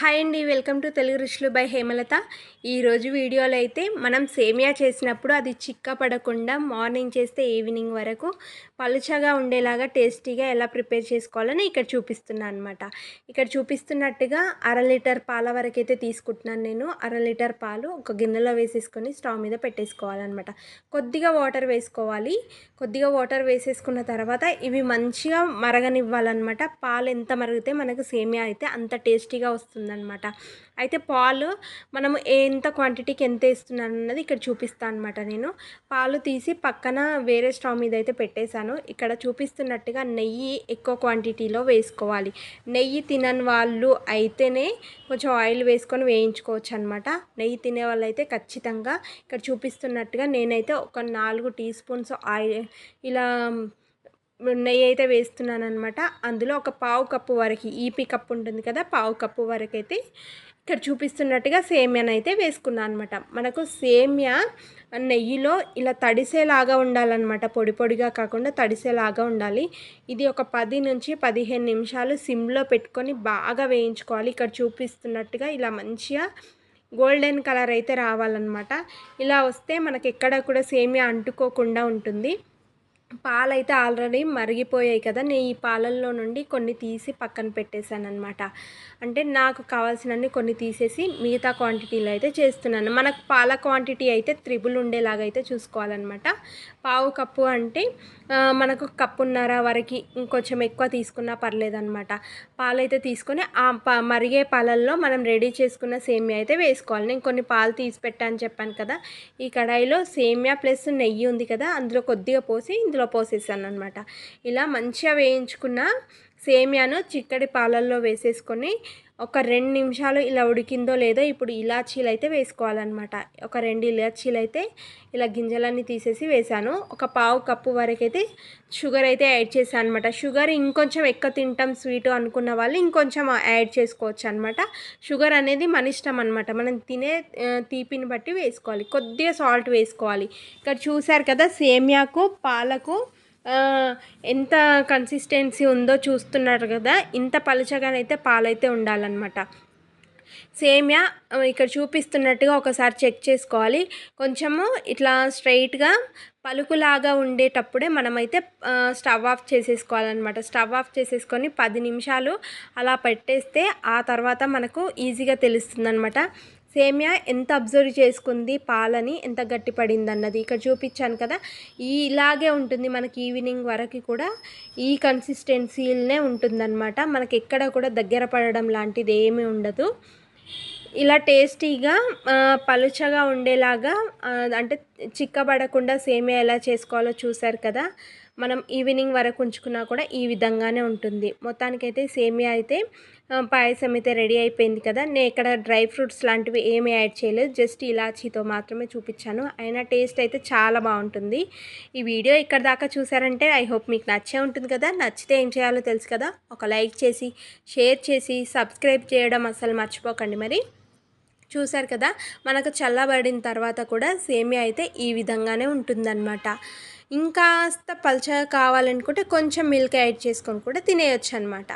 Hi అండి welcome to Telugu రుచులు by Hemalatha. ఈరోజు వీడియోలో అయితే మనం సేమియా చేసినప్పుడు అది చిక్క పడకుండా మార్నింగ్ చేస్తే ఈవినింగ్ వరకు పలుచగా ఉండేలాగా టేస్టీగా ఎలా ప్రిపేర్ చేసుకోవాలని ఇక్కడ చూపిస్తున్నాను అనమాట ఇక్కడ చూపిస్తున్నట్టుగా అర లీటర్ పాల వరకు అయితే తీసుకుంటున్నాను నేను. అర లీటర్ పాలు ఒక గిన్నెలో వేసేసుకొని స్టవ్ మీద పెట్టేసుకోవాలన్నమాట. కొద్దిగా వాటర్ వేసుకోవాలి. కొద్దిగా వాటర్ వేసేసుకున్న తర్వాత ఇవి మంచిగా మరగనివ్వాలన్నమాట. పాలు ఎంత మరిగితే మనకు సేమియా అయితే అంత టేస్టీగా వస్తుంది. ఉందన్నమాట. అయితే పాలు మనం ఎంత క్వాంటిటీకి ఎంత ఇస్తున్నాను అన్నది ఇక్కడ చూపిస్తాను అనమాట నేను. పాలు తీసి పక్కన వేరే స్టవ్ మీద అయితే పెట్టేశాను. ఇక్కడ చూపిస్తున్నట్టుగా నెయ్యి ఎక్కువ క్వాంటిటీలో వేసుకోవాలి. నెయ్యి తినని వాళ్ళు అయితేనే కొంచెం ఆయిల్ వేసుకొని వేయించుకోవచ్చు అనమాట నెయ్యి తినే వాళ్ళు అయితే ఖచ్చితంగా ఇక్కడ చూపిస్తున్నట్టుగా నేనైతే ఒక నాలుగు టీ స్పూన్స్ ఆయిల్ ఇలా నెయ్యి అయితే వేస్తున్నాను అనమాట అందులో ఒక పావు కప్పు వరకు ఈపీ కప్పు ఉంటుంది కదా పావు కప్పు వరకు అయితే ఇక్కడ చూపిస్తున్నట్టుగా సేమ్యాని అయితే వేసుకున్నాను అనమాట మనకు సేమ్యా నెయ్యిలో ఇలా తడిసేలాగా ఉండాలన్నమాట. పొడి పొడిగా కాకుండా తడిసేలాగా ఉండాలి. ఇది ఒక పది నుంచి పదిహేను నిమిషాలు సిమ్లో పెట్టుకొని బాగా వేయించుకోవాలి. ఇక్కడ చూపిస్తున్నట్టుగా ఇలా మంచిగా గోల్డెన్ కలర్ అయితే రావాలన్నమాట. ఇలా వస్తే మనకి ఎక్కడ కూడా సేమియా అంటుకోకుండా ఉంటుంది. పాలైతే ఆల్రెడీ మరిగిపోయాయి కదా. నేను ఈ పాలల్లో నుండి కొన్ని తీసి పక్కన పెట్టేశాను అనమాట అంటే నాకు కావాల్సినన్ని కొన్ని తీసేసి మిగతా క్వాంటిటీలో అయితే చేస్తున్నాను. మనకు పాల క్వాంటిటీ అయితే త్రిబుల్ ఉండేలాగా అయితే చూసుకోవాలన్నమాట. పావు కప్పు అంటే మనకు కప్పున్నర వరకు ఇంకొంచెం ఎక్కువ తీసుకున్నా పర్లేదన్నమాట. పాలైతే తీసుకొని ఆ ప మరిగే పాలల్లో మనం రెడీ చేసుకున్న సేమియా అయితే వేసుకోవాలి. నేను కొన్ని పాలు తీసి పెట్టాను చెప్పాను కదా. ఈ కడాయిలో సేమియా ప్లస్ నెయ్యి ఉంది కదా అందులో కొద్దిగా పోసి ఇందులో పోసేసాను అనమాట ఇలా మంచిగా వేయించుకున్న సేమియాను చిక్కడి పాలల్లో వేసేసుకొని ఒక రెండు నిమిషాలు ఇలా ఉడికిందో లేదో ఇప్పుడు ఇలాచీలు అయితే వేసుకోవాలన్నమాట. ఒక రెండు ఇలాచీలు అయితే ఇలా గింజలన్నీ తీసేసి వేసాను. ఒక పావు కప్పు వరకు అయితే షుగర్ అయితే యాడ్ చేశాను అనమాట షుగర్ ఇంకొంచెం ఎక్కువ తింటాం స్వీట్ అనుకున్న వాళ్ళు ఇంకొంచెం యాడ్ చేసుకోవచ్చు అనమాట షుగర్ అనేది మన ఇష్టం అనమాట మనం తినే తీపిని బట్టి వేసుకోవాలి. కొద్దిగా సాల్ట్ వేసుకోవాలి. ఇక్కడ చూసారు కదా సేమియాకు పాలకు ఎంత కన్సిస్టెన్సీ ఉందో చూస్తున్నారు కదా ఇంత పలుచగానైతే పాలైతే ఉండాలన్నమాట. సేమియా ఇక్కడ చూపిస్తున్నట్టుగా ఒకసారి చెక్ చేసుకోవాలి. కొంచెము ఇట్లా స్ట్రైట్గా పలుకులాగా ఉండేటప్పుడే మనమైతే స్టవ్ ఆఫ్ చేసేసుకోవాలన్నమాట. స్టవ్ ఆఫ్ చేసేసుకొని పది నిమిషాలు అలా పెట్టేస్తే ఆ తర్వాత మనకు ఈజీగా తెలుస్తుంది అనమాట సేమియా ఎంత అబ్జర్వ్ చేసుకుంది పాలని ఎంత గట్టిపడింది అన్నది ఇక్కడ చూపించాను కదా. ఈ ఇలాగే ఉంటుంది మనకి ఈవినింగ్ వరకు కూడా ఈ కన్సిస్టెన్సీలనే ఉంటుందన్నమాట. మనకి ఎక్కడ కూడా దగ్గర పడడం లాంటిది ఏమీ ఉండదు. ఇలా టేస్టీగా పలుచగా ఉండేలాగా అంటే చిక్కబడకుండా సేమియా ఎలా చేసుకోవాలో చూసారు కదా. మనం ఈవినింగ్ వరకు ఉంచుకున్నా కూడా ఈ విధంగానే ఉంటుంది. మొత్తానికైతే సేమియా అయితే పాయసం అయితే రెడీ అయిపోయింది కదా. నేను ఇక్కడ డ్రై ఫ్రూట్స్ లాంటివి ఏమీ యాడ్ చేయలేదు. జస్ట్ ఇలాచీతో మాత్రమే చూపించాను. అయినా టేస్ట్ అయితే చాలా బాగుంటుంది. ఈ వీడియో ఇక్కడ దాకా చూసారంటే ఐ హోప్ మీకు నచ్చే ఉంటుంది కదా. నచ్చితే ఏం చేయాలో తెలుసు కదా. ఒక లైక్ చేసి షేర్ చేసి సబ్స్క్రైబ్ చేయడం అసలు మర్చిపోకండి మరి. చూశారు కదా మనకు చల్లబడిన తర్వాత కూడా సేమియా అయితే ఈ విధంగానే ఉంటుందన్నమాట. ఇంకాస్త పల్చగా కావాలనుకుంటే కొంచెం మిల్క్ యాడ్ చేసుకొని కూడా తినేయచ్చు అనమాట